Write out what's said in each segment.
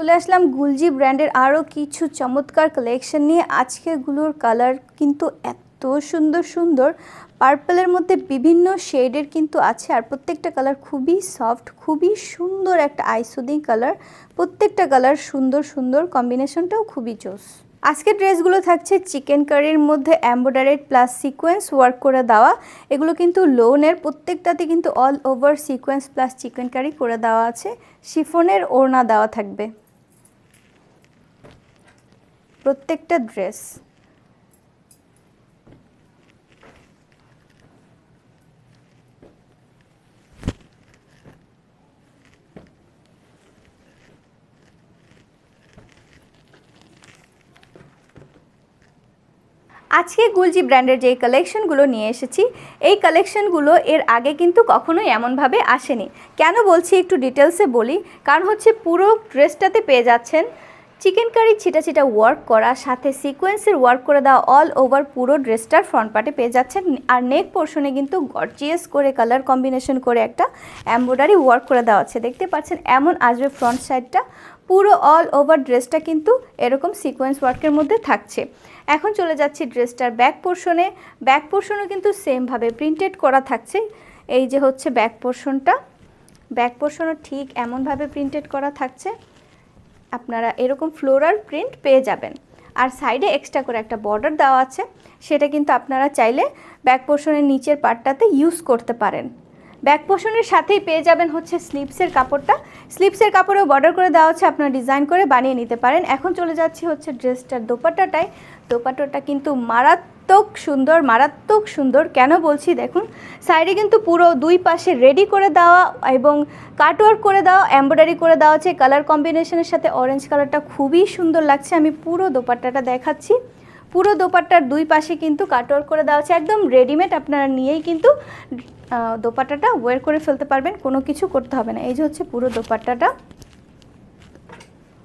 চলে আসলাম গুলজি ব্র্যান্ডের আরও কিছু চমৎকার কালেকশন নিয়ে। আজকেরগুলোর কালার কিন্তু এত সুন্দর সুন্দর। পার্পলের মধ্যে বিভিন্ন শেডের কিন্তু আছে আর প্রত্যেকটা কালার খুবই সফট খুবই সুন্দর একটা আইসুদিং কালার প্রত্যেকটা কালার সুন্দর সুন্দর কম্বিনেশনটাও খুবই জোস। আজকের ড্রেসগুলো থাকছে চিকেন কারির মধ্যে এম্ব্রয়ডারিড প্লাস সিকোয়েন্স ওয়ার্ক করে দেওয়া। এগুলো কিন্তু লোনের, প্রত্যেকটাতে কিন্তু all over sequence plus chikankari করে দেওয়া আছে। শিফনের ওড়না দেওয়া থাকবে। প্রত্যেকটা ড্রেস। আজকে গুলজি ব্র্যান্ডের যে কালেকশনগুলো নিয়ে এসেছি, এই কালেকশনগুলো এর আগে কিন্তু কখনোই এমনভাবে আসেনি। কেন বলছি একটু ডিটেলসে বলি? কারণ হচ্ছে পুরো ড্রেসটাতে পেয়ে যাচ্ছেন চিকেন কারি ছিটা ছিটা ওয়ার্ক করা, সাথে সিকোয়েন্সের ওয়ার্ক করে দেওয়া অল ওভার পুরো ড্রেসটার ফ্রন্ট পার্টে পেয়ে যাচ্ছেন। আর নেক পোর্শনে কিন্তু গর্জিয়াস করে কালার কম্বিনেশন করে একটা এমব্রয়ডারি ওয়ার্ক করে দেওয়া আছে। দেখতে পাচ্ছেন এমন আসবে ফ্রন্ট সাইডটা পুরো অল ওভার ড্রেসটা কিন্তু এরকম সিকোয়েন্স ওয়ার্কের মধ্যে থাকছে। এখন চলে যাচ্ছি ড্রেসটার ব্যাক পোর্শনে ব্যাক পোর্শনও কিন্তু সেমভাবে প্রিন্টেড করা থাকছে। এই যে হচ্ছে ব্যাক পোর্শনটা ব্যাক পোর্শনও ঠিক এমনভাবে প্রিন্টেড করা থাকছে। আপনারা এরকম ফ্লোরাল প্রিন্ট পেয়ে যাবেন। আর সাইডে এক্সট্রা করে একটা বর্ডার দেওয়া আছে, সেটা কিন্তু আপনারা চাইলে ব্যাক পোর্শনের নিচের পার্টটাতে ইউজ করতে পারেন। ব্যাক পোর্শনের সাথেই পেয়ে যাবেন হচ্ছে স্লিপসের কাপড়টা। স্লিপসের কাপড়েও বর্ডার করে দেওয়া হচ্ছে আপনারা ডিজাইন করে বানিয়ে নিতে পারেন। এখন চলে যাচ্ছি হচ্ছে ড্রেসটার দোপাট্টাটায়। দোপাট্টাটা কিন্তু মারাত্মক সুন্দর, মারাত্মক সুন্দর। কেন বলছি? দেখুন সাইডে কিন্তু পুরো দুই পাশে রেডি করে দেওয়া এবং কাটওয়ার্ক করে দেওয়া এমব্রয়ডারি করে দেওয়া আছে। কালার কম্বিনেশনের সাথে অরেঞ্জ কালারটা খুবই সুন্দর লাগছে। আমি পুরো দোপাট্টাটা দেখাচ্ছি। পুরো দোপাট্টার দুই পাশে কিন্তু কাটওয়ার্ক করে দেওয়া আছে। একদম রেডিমেড আপনারা নিয়েই কিন্তু দোপাট্টাটা ওয়্যার করে ফেলতে পারবেন। কোনো কিছু করতে হবে না। এই যে হচ্ছে পুরো দোপাট্টাটা।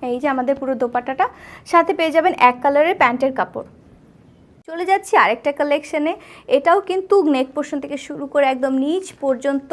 এই যে আমাদের পুরো দোপাট্টাটা। সাথে পেয়ে যাবেন এক কালারের প্যান্টের কাপড়। চলে যাচ্ছি আরেকটা কালেকশনে এটাও কিন্তু নেক পোর্শন থেকে শুরু করে একদম নিচ পর্যন্ত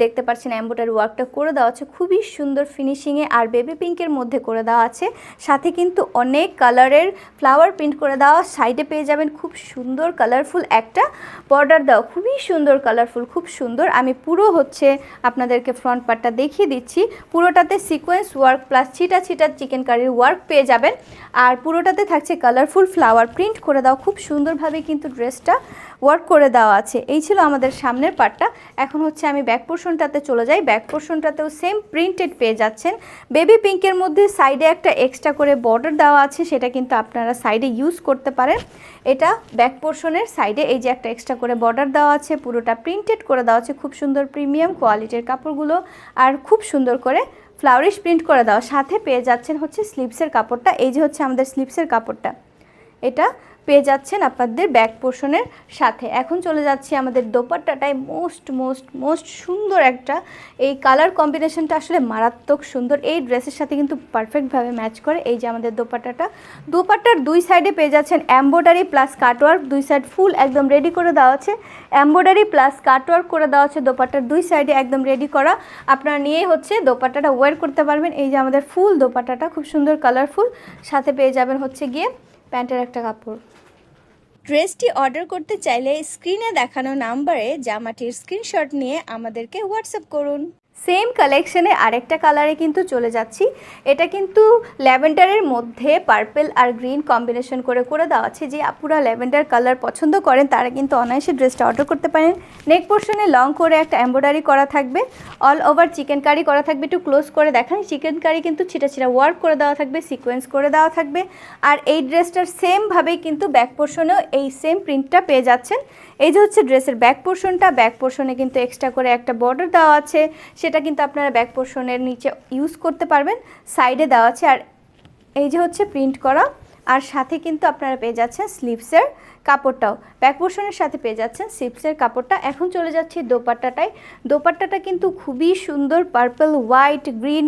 দেখতে পাচ্ছেন এম্বোটারি ওয়ার্কটা করে দেওয়া আছে। খুবই সুন্দর ফিনিশিংয়ে আর বেবি পিঙ্কের মধ্যে করে দেওয়া আছে। সাথে কিন্তু অনেক কালারের ফ্লাওয়ার প্রিন্ট করে দেওয়া। সাইডে পেয়ে যাবেন খুব সুন্দর কালারফুল একটা বর্ডার দেওয়া খুবই সুন্দর কালারফুল খুব সুন্দর। আমি পুরো হচ্ছে আপনাদেরকে ফ্রন্ট পার্টটা দেখিয়ে দিচ্ছি। পুরোটাতে সিকোয়েন্স ওয়ার্ক প্লাস ছিটা ছিটা চিকেন কারির ওয়ার্ক পেয়ে যাবেন। আর পুরোটাতে থাকছে কালারফুল ফ্লাওয়ার প্রিন্ট করে দেওয়া। খুব সুন্দরভাবে কিন্তু ড্রেসটা ওয়ার্ক করে দেওয়া আছে। এই ছিল আমাদের সামনের পার্টটা এখন হচ্ছে আমি ব্যাক পোর্শনটাতে চলে যাই। ব্যাক পোর্শনটাতেও সেম প্রিন্টেড পেয়ে যাচ্ছেন। বেবি পিঙ্কের মধ্যে সাইডে একটা এক্সট্রা করে বর্ডার দেওয়া আছে, সেটা কিন্তু আপনারা সাইডে ইউজ করতে পারেন। এটা ব্যাক পোর্শনের সাইডে এই যে একটা এক্সট্রা করে বর্ডার দেওয়া আছে, পুরোটা প্রিন্টেড করে দেওয়া আছে, খুব সুন্দর প্রিমিয়াম কোয়ালিটির কাপড়গুলো। আর খুব সুন্দর করে ফ্লাওয়ারিশ প্রিন্ট করে দেওয়া। সাথে পেয়ে যাচ্ছেন হচ্ছে স্লিপসের কাপড়টা। এই যে হচ্ছে আমাদের স্লিপসের কাপড়টা। এটা পেয়ে যাচ্ছেন আপনাদের ব্যাক পোর্শনের সাথে। এখন চলে যাচ্ছি আমাদের দোপাট্টাটায় মোস্ট মোস্ট মোস্ট সুন্দর একটা। এই কালার কম্বিনেশনটা আসলে মারাত্মক সুন্দর। এই ড্রেসের সাথে কিন্তু পারফেক্টভাবে ম্যাচ করে। এই যে আমাদের দোপাট্টাটা। দোপাট্টার দুই সাইডে পেয়ে যাচ্ছেন এম্ব্রয়ডারি প্লাস কাটওয়ার্ক দুই সাইড ফুল একদম রেডি করে দেওয়া আছে। এম্ব্রয়ডারি প্লাস কাটওয়ার্ক করে দেওয়া আছে দোপাট্টার দুই সাইডে একদম রেডি করা। আপনারা নিয়ে হচ্ছে দোপাট্টাটা ওয়্যার করতে পারবেন। এই যে আমাদের ফুল দোপাট্টাটা, খুব সুন্দর কালারফুল সাথে পেয়ে যাবেন হচ্ছে গিয়ে প্যান্টের একটা কাপড়। ড্রেসটি অর্ডার করতে চাইলে স্ক্রিনে দেখানো নাম্বারে জামাটির স্ক্রিনশট নিয়ে আমাদেরকে হোয়াটসঅ্যাপ করুন। সেম কালেকশনে আরেকটা কালারে কিন্তু চলে যাচ্ছি। এটা কিন্তু ল্যাভেন্ডারের মধ্যে পার্পেল আর গ্রিন কম্বিনেশন করে করে দেওয়া আছে। যে আপুরা ল্যাভেন্ডার কালার পছন্দ করেন, তারা কিন্তু অনায়াসে ড্রেসটা অর্ডার করতে পারেন। নেক পোর্শনে লং করে একটা এম্ব্রয়ডারি করা থাকবে। অল ওভার চিকেন কারি করা থাকবে। একটু ক্লোজ করে দেখান। চিকেন কারি কিন্তু ছিটা ছিটা ওয়ার্ক করে দেওয়া থাকবে সিকোয়েন্স করে দেওয়া থাকবে। আর এই ড্রেসটার সেমভাবেই কিন্তু ব্যাক পোর্শনেও এই সেম প্রিন্টটা পেয়ে যাচ্ছেন। এই যে হচ্ছে ড্রেসের ব্যাক পোর্শনটা ব্যাক পোর্শনে কিন্তু এক্সট্রা করে একটা বর্ডার দেওয়া আছে। সেটা কিন্তু আপনারা ব্যাক পোর্শনের নিচে ইউজ করতে পারবেন। সাইডে দেওয়া আছে আর এই যে হচ্ছে প্রিন্ট করা। আর সাথে কিন্তু আপনারা পেয়ে যাচ্ছেন স্লিভসের কাপড়টাও। ব্যাক পোর্শনের সাথে পেয়ে যাচ্ছেন স্লিপসের কাপড়টা। এখন চলে যাচ্ছে দোপাট্টাটায়। দোপাট্টাটা কিন্তু খুবই সুন্দর পার্পল হোয়াইট গ্রিন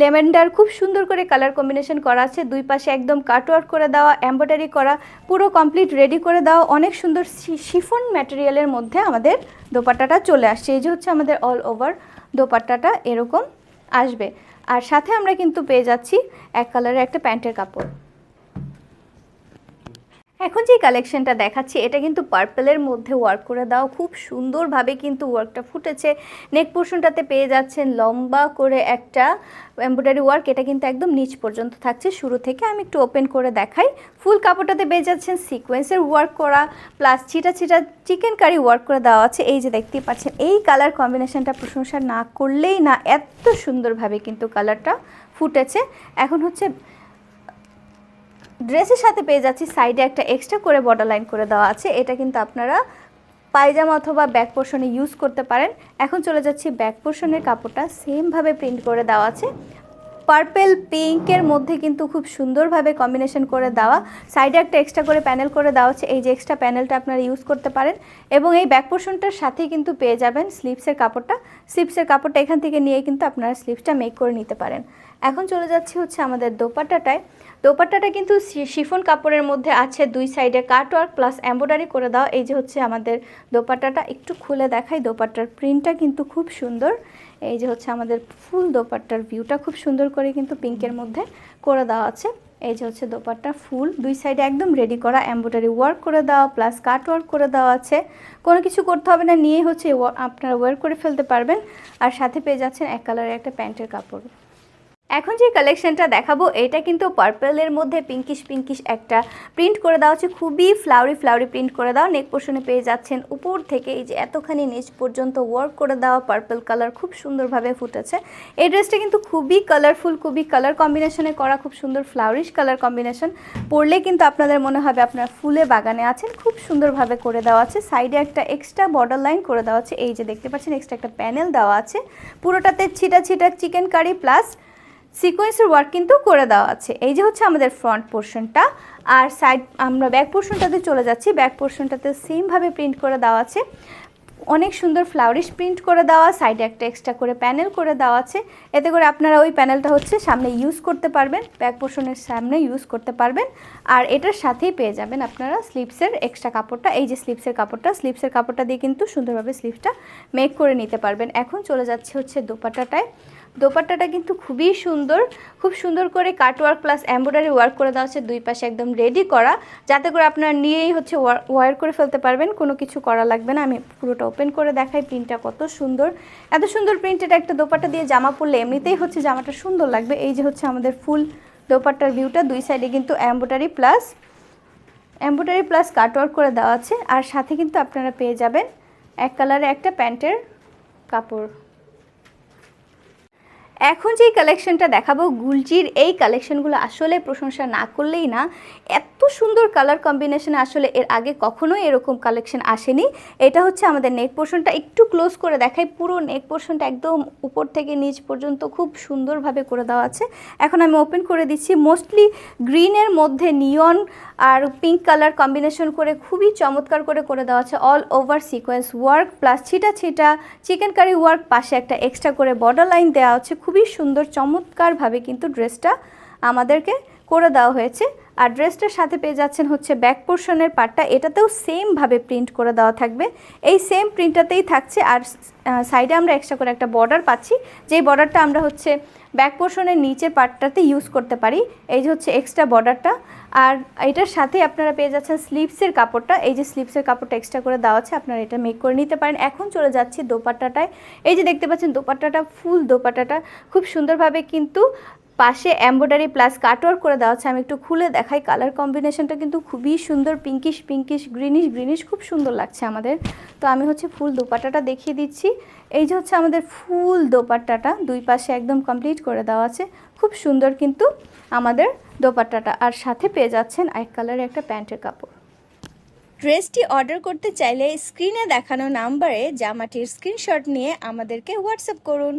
লেভেন্ডার খুব সুন্দর করে কালার কম্বিনেশন করা আছে। দুই পাশে একদম কাটওয়ার্ক করে দেওয়া এম্ব্রয়ডারি করা, পুরো কমপ্লিট রেডি করে দেওয়া। অনেক সুন্দর শিফন ম্যাটেরিয়ালের মধ্যে আমাদের দোপাট্টাটা চলে আসছে। এই যে হচ্ছে আমাদের অল ওভার দোপাট্টাটা এরকম আসবে। আর সাথে আমরা কিন্তু পেয়ে যাচ্ছি এক কালারের একটা প্যান্টের কাপড়। এখন যে কালেকশনটা দেখাচ্ছি, এটা কিন্তু পার্পেলের মধ্যে ওয়ার্ক করে দাও। খুব সুন্দরভাবে কিন্তু ওয়ার্কটা ফুটেছে। নেক পোর্শনটাতে পেয়ে যাচ্ছেন লম্বা করে একটা এমব্রয়ডারি ওয়ার্ক এটা কিন্তু একদম নিচ পর্যন্ত থাকছে। শুরু থেকে আমি একটু ওপেন করে দেখাই। ফুল কাপড়টাতে পেয়ে যাচ্ছেন সিকোয়েন্সের ওয়ার্ক করা প্লাস ছিটা ছিটা চিকেন কারি ওয়ার্ক করে দেওয়া আছে। এই যে দেখতেই পাচ্ছেন, এই কালার কম্বিনেশনটা প্রশংসা না করলেই না, এত সুন্দরভাবে কিন্তু কালারটা ফুটেছে। এখন হচ্ছে ড্রেসের সাথে পেয়ে যাচ্ছি সাইডে একটা এক্সট্রা করে বর্ডার লাইন করে দেওয়া আছে। এটা কিন্তু আপনারা পায়জামা অথবা ব্যাক পোর্শনে ইউজ করতে পারেন। এখন চলে যাচ্ছি ব্যাক পোর্শনের কাপড়টা সেমভাবে প্রিন্ট করে দেওয়া আছে। পার্পেল পিঙ্কের মধ্যে কিন্তু খুব সুন্দরভাবে কম্বিনেশন করে দেওয়া। সাইডে একটা এক্সট্রা করে প্যানেল করে দেওয়া হচ্ছে। এই যে এক্সট্রা প্যানেলটা আপনারা ইউজ করতে পারেন। এবং এই ব্যাক পোর্শনটার সাথেই কিন্তু পেয়ে যাবেন স্লিপসের কাপড়টা। স্লিপসের কাপড়টা এখান থেকে নিয়ে কিন্তু আপনারা স্লিপসটা মেক করে নিতে পারেন। এখন চলে যাচ্ছি হচ্ছে আমাদের দোপাট্টাটায়। দোপাট্টাটা কিন্তু শিফন কাপড়ের মধ্যে আছে। দুই সাইডে কাট ওয়ার্ক প্লাস এম্ব্রয়ডারি করে দাও এই যে হচ্ছে আমাদের দোপাট্টাটা। একটু খুলে দেখাই দোপাট্টার প্রিন্টটা কিন্তু খুব সুন্দর। এই যে হচ্ছে আমাদের ফুল দোপাট্টার ভিউটা খুব সুন্দর করে কিন্তু পিঙ্কের মধ্যে করে দেওয়া আছে। এই যে হচ্ছে দোপাট্টা ফুল, দুই সাইডে একদম রেডি করা এম্ব্রয়ডারি ওয়ার্ক করে দেওয়া প্লাস কাট ওয়ার্ক করে দেওয়া আছে। কোনো কিছু করতে হবে না নিয়ে হচ্ছে আপনারা ওয়ার করে ফেলতে পারবেন। আর সাথে পেয়ে যাচ্ছেন এক কালারের একটা প্যান্টের কাপড়। এখন যে কালেকশনটা দেখাবো, এটা কিন্তু পার্পেলের মধ্যে পিঙ্কিশ পিঙ্কিশ একটা প্রিন্ট করে দেওয়া হচ্ছে। খুবই ফ্লাওয়ারি ফ্লাওয়ারি প্রিন্ট করে দেওয়া। নেক পোর্শনে পেয়ে যাচ্ছেন উপর থেকে এই যে এতখানি নিচ পর্যন্ত ওয়ার্ক করে দেওয়া পার্পল কালার খুব সুন্দরভাবে ফুটেছে। এই ড্রেসটা কিন্তু খুবই কালারফুল খুবই কালার কম্বিনেশনে করা, খুব সুন্দর ফ্লাওয়ারিশ কালার কম্বিনেশন পরলে কিন্তু আপনাদের মনে হবে আপনার ফুলে বাগানে আছেন, খুব সুন্দরভাবে করে দেওয়া আছে। সাইডে একটা এক্সট্রা বর্ডার লাইন করে দেওয়া আছে। এই যে দেখতে পাচ্ছেন এক্সট্রা একটা প্যানেল দেওয়া আছে। পুরোটাতে ছিটা ছিটা চিকেন কারি প্লাস সিকোয়েন্সের ওয়ার্ক কিন্তু করে দেওয়া আছে। এই যে হচ্ছে আমাদের ফ্রন্ট পোর্শনটা আর সাইড আমরা ব্যাক পোর্শনটাতে চলে যাচ্ছি। ব্যাক পোর্শনটাতে সেমভাবে প্রিন্ট করে দেওয়া আছে। অনেক সুন্দর ফ্লাওয়ারিশ প্রিন্ট করে দেওয়া সাইডে একটা এক্সট্রা করে প্যানেল করে দেওয়া আছে। এতে করে আপনারা ওই প্যানেলটা হচ্ছে সামনে ইউজ করতে পারবেন। ব্যাক পোর্শনের সামনে ইউজ করতে পারবেন। আর এটার সাথেই পেয়ে যাবেন আপনারা স্লিপসের এক্সট্রা কাপড়টা। এই যে স্লিপসের কাপড়টা স্লিপসের কাপড়টা দিয়ে কিন্তু সুন্দরভাবে স্লিপসটা মেক করে নিতে পারবেন। এখন চলে যাচ্ছে হচ্ছে দোপাট্টাটায় দোপাট্টাটা কিন্তু খুবই সুন্দর, খুব সুন্দর করে কাটওয়ার্ক প্লাস এমব্রয়ডারি ওয়ার্ক করে দেওয়া হচ্ছে দুই পাশে একদম রেডি করা। যাতে করে আপনারা নিয়েই হচ্ছে ওয়ার করে ফেলতে পারবেন, কোনো কিছু করা লাগবে না। আমি পুরোটা ওপেন করে দেখাই প্রিন্টটা কত সুন্দর। এত সুন্দর প্রিন্টেড একটা দোপাট্টা দিয়ে জামা পরলে এমনিতেই হচ্ছে জামাটা সুন্দর লাগবে। এই যে হচ্ছে আমাদের ফুল দোপাট্টার ভিউটা দুই সাইডে কিন্তু embroidery plus embroidery plus cutwork করে দেওয়া আছে। আর সাথে কিন্তু আপনারা পেয়ে যাবেন এক কালারে একটা প্যান্টের কাপড়। এখন যেই কালেকশনটা দেখাবো গুলজির এই কালেকশনগুলো আসলে প্রশংসা না করলেই না, এত সুন্দর কালার কম্বিনেশনে আসলে এর আগে কখনোই এরকম কালেকশন আসেনি। এটা হচ্ছে আমাদের নেক পোর্শনটা একটু ক্লোজ করে দেখাই, পুরো নেক পোর্শনটা একদম উপর থেকে নিচ পর্যন্ত খুব সুন্দরভাবে করে দেওয়া আছে। এখন আমি ওপেন করে দিচ্ছি। মোস্টলি গ্রিনের মধ্যে নিয়ন আর পিঙ্ক কালার কম্বিনেশন করে খুবই চমৎকার করে করে দেওয়া আছে। All over sequence work plus ছিটা ছিটা চিকেন কারি ওয়ার্ক পাশে একটা এক্সট্রা করে বর্ডার লাইন দেওয়া হচ্ছে। খুবই সুন্দর চমৎকারভাবে কিন্তু ড্রেসটা আমাদেরকে করে দেওয়া হয়েছে। আর ড্রেসটার সাথে পেয়ে যাচ্ছেন হচ্ছে ব্যাক পোর্শনের পার্টটা এটাতেও সেমভাবে প্রিন্ট করে দেওয়া থাকবে। এই সেম প্রিন্টটাতেই থাকছে আর সাইডে আমরা এক্সট্রা করে একটা বর্ডার পাচ্ছি। যেই বর্ডারটা আমরা হচ্ছে ব্যাক পোর্শনের নিচের পার্টটাতে ইউজ করতে পারি, এই যে হচ্ছে এক্সট্রা বর্ডারটা আর এটার সাথে আপনারা পেয়ে যাচ্ছেন স্লিপসের কাপড়টা। এই যে স্লিপসের কাপড়টা এক্সট্রা করে দেওয়া আছে, আপনারা এটা মেক করে নিতে পারেন। এখন চলে যাচ্ছি দোপাট্টাটায়। এই যে দেখতে পাচ্ছেন দোপাট্টাটা ফুল দোপাট্টাটা। খুব সুন্দরভাবে কিন্তু পাশে এমব্রয়ডারি প্লাস কাটওয়ার্ক করে দেওয়া আছে। আমি একটু খুলে দেখাই কালার কম্বিনেশনটা কিন্তু খুবই সুন্দর পিঙ্কিশ পিঙ্কিশ গ্রিনিশ গ্রিনিশ খুব সুন্দর লাগছে আমাদের। তো আমি হচ্ছে ফুল দোপাট্টাটা দেখিয়ে দিচ্ছি। এই যে হচ্ছে আমাদের ফুল দোপাট্টাটা, দুই পাশে একদম কমপ্লিট করে দেওয়া আছে। খুব সুন্দর কিন্তু আমাদের দোপাট্টাটা। আর সাথে পেয়ে যাচ্ছেন এক কালারের একটা প্যান্টের কাপড়। ড্রেসটি অর্ডার করতে চাইলে স্ক্রিনে দেখানো নাম্বারে জামাটির স্ক্রিনশট নিয়ে আমাদেরকে হোয়াটসঅ্যাপ করুন।